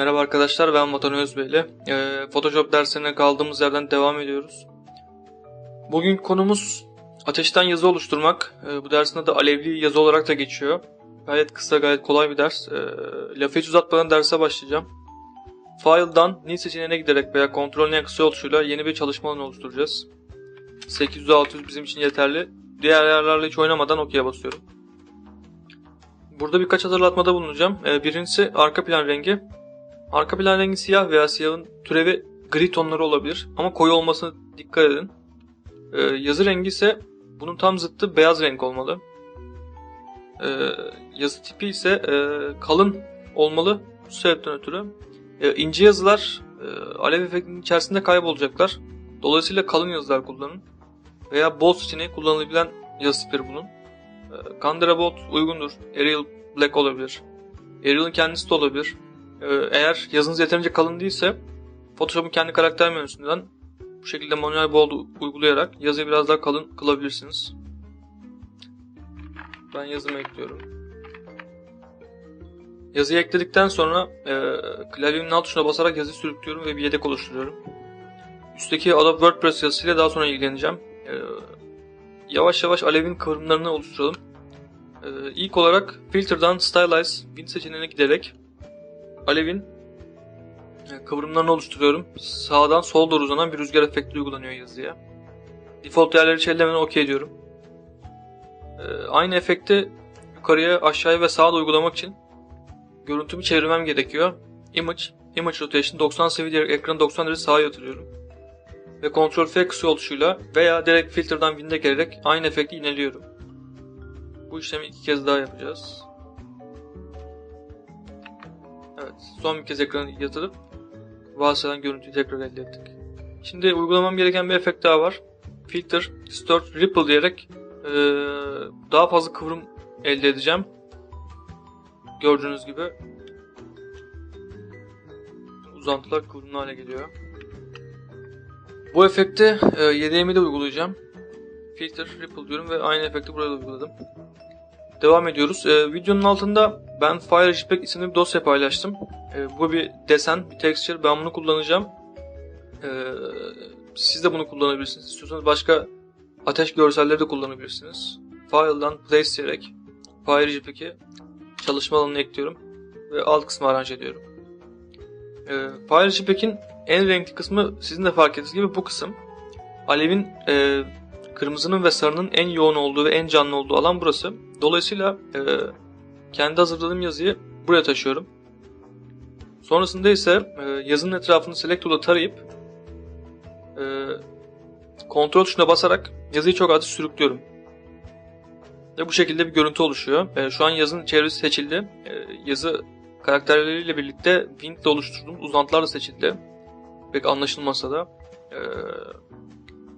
Merhaba arkadaşlar ben Vatan Özbeyli. Ee, Photoshop derslerine kaldığımız yerden devam ediyoruz. Bugün konumuz ateşten yazı oluşturmak. Ee, bu dersin adı alevli yazı olarak da geçiyor. Gayet kısa gayet kolay bir ders. Ee, lafı hiç uzatmadan derse başlayacağım. File'dan New seçeneğine giderek veya N kısa yoluyla yeni bir çalışma alanı oluşturacağız. 800-600 bizim için yeterli. Diğer ayarlarla hiç oynamadan OK'ye basıyorum. Burada birkaç hatırlatmada bulunacağım. Ee, birincisi arka plan rengi. Arka plan rengi siyah veya siyahın türevi gri tonları olabilir ama koyu olmasına dikkat edin. Ee, yazı rengi ise bunun tam zıttı beyaz renk olmalı. Ee, yazı tipi ise e, kalın olmalı bu sebepten ötürü. Ee, ince yazılar e, alev efektinin içerisinde kaybolacaklar. Dolayısıyla kalın yazılar kullanın. Veya bold seçeneği kullanılabilen yazı tipi bunun. Ee, Candera Bold uygundur. Arial Black olabilir. Arial'ın kendisi de olabilir. Ee, eğer yazınız yeterince kalın değilse Photoshop'un kendi karakter menüsünden bu şekilde manuel bold uygulayarak yazıyı biraz daha kalın kılabilirsiniz. Ben yazımı ekliyorum. Yazıyı ekledikten sonra e, klavyemin alt tuşuna basarak yazıyı sürüklüyorum ve bir yedek oluşturuyorum. Üstteki Adobe WordPress yazısıyla daha sonra ilgileneceğim. E, yavaş yavaş alevin kıvrımlarını oluşturalım. E, ilk olarak Filter'dan Stylize Wind seçeneğine giderek alevin e, kıvrımlarını oluşturuyorum. Sağdan sol doğru uzanan bir rüzgar efekti uygulanıyor yazıya. Default değerleri hiç ellemeden OK diyorum. E, aynı efekti yukarıya, aşağıya ve sağa da uygulamak için görüntümü çevirmem gerekiyor. Image, Image Rotation 90 seviye diyerek ekranı 90 derece sağa yatırıyorum. Ve Ctrl F kısa yol tuşuyla veya direkt filter'dan wind'e gelerek aynı efekti ineliyorum. Bu işlemi iki kez daha yapacağız. Evet, son bir kez ekranı yatırıp varsayılan görüntüyü tekrar elde ettik. Şimdi uygulamam gereken bir efekt daha var. Filter, Distort, Ripple diyerek ee, daha fazla kıvrım elde edeceğim. Gördüğünüz gibi uzantılar kıvrımlı hale geliyor. Bu efekti e, yedeğimi de uygulayacağım. Filter, Ripple diyorum ve aynı efekti buraya da uyguladım. Devam ediyoruz. E, videonun altında ben FireJPEG isimli bir dosya paylaştım. E, bu bir desen, bir texture. Ben bunu kullanacağım. E, siz de bunu kullanabilirsiniz. İstiyorsanız başka ateş görselleri de kullanabilirsiniz. File'dan place diyerek FireJPEG'i çalışma alanına ekliyorum ve alt kısmı aranje ediyorum. E, FireJPEG'in en renkli kısmı sizin de fark ettiğiniz gibi bu kısım. Alevin e, kırmızının ve sarının en yoğun olduğu ve en canlı olduğu alan burası. Dolayısıyla e, kendi hazırladığım yazıyı buraya taşıyorum. Sonrasında ise e, yazının etrafını select tarayıp e, kontrol tuşuna basarak yazıyı çok az sürüklüyorum. Ve bu şekilde bir görüntü oluşuyor. E, şu an yazının çevresi seçildi. E, yazı karakterleriyle birlikte Wind'de oluşturduğum uzantılar da seçildi. Pek anlaşılmasa da. E,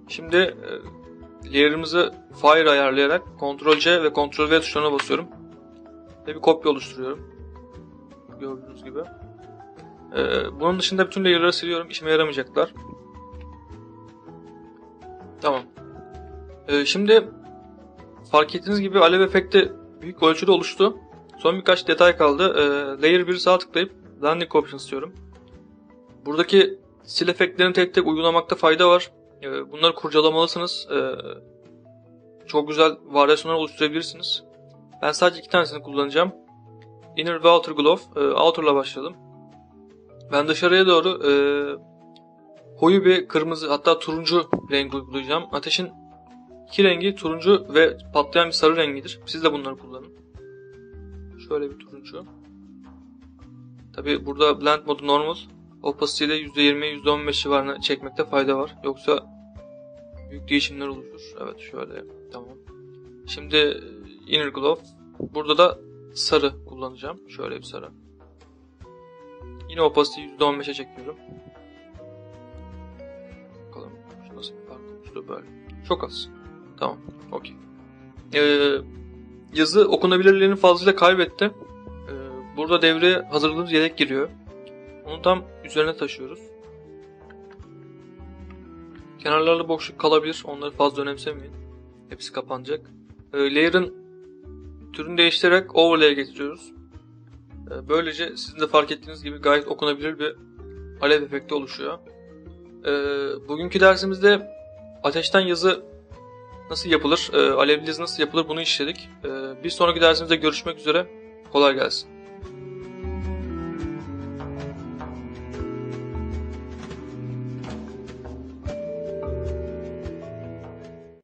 şimdi e, layer'ımızı fire ayarlayarak Ctrl C ve Ctrl V tuşlarına basıyorum. Ve bir kopya oluşturuyorum. Gördüğünüz gibi. Ee, bunun dışında bütün layer'ları siliyorum. İşime yaramayacaklar. Tamam. Ee, şimdi fark ettiğiniz gibi alev efekti büyük ölçüde oluştu. Son birkaç detay kaldı. Ee, layer 1'i sağ tıklayıp Blending Options istiyorum. Buradaki sil efektlerini tek tek uygulamakta fayda var. Ee, bunları kurcalamalısınız. Ee, çok güzel varyasyonlar oluşturabilirsiniz. Ben sadece iki tanesini kullanacağım. Inner ve Outer Glow. E, outer'la başlayalım. Ben dışarıya doğru e, koyu bir kırmızı hatta turuncu renk uygulayacağım. Ateşin iki rengi turuncu ve patlayan bir sarı rengidir. Siz de bunları kullanın. Şöyle bir turuncu. Tabi burada blend modu normal. Opacity ile %20'ye %15 civarına çekmekte fayda var. Yoksa büyük değişimler oluşur. Evet şöyle tamam. Şimdi Inner Glow. Burada da sarı kullanacağım. Şöyle bir sarı. Yine opacity'yi %15'e çekiyorum. Bakalım şu nasıl bir fark oluştu böyle. Çok az. Tamam. Okey. Ee, yazı okunabilirliğini fazlasıyla kaybetti. Ee, burada devreye hazırladığımız yedek giriyor. Onu tam üzerine taşıyoruz. Kenarlarda boşluk kalabilir. Onları fazla önemsemeyin. Hepsi kapanacak. E, layer'ın türünü değiştirerek overlay'e getiriyoruz. E, böylece sizin de fark ettiğiniz gibi gayet okunabilir bir alev efekti oluşuyor. E, bugünkü dersimizde ateşten yazı nasıl yapılır, e, alevli yazı nasıl yapılır bunu işledik. E, bir sonraki dersimizde görüşmek üzere. Kolay gelsin.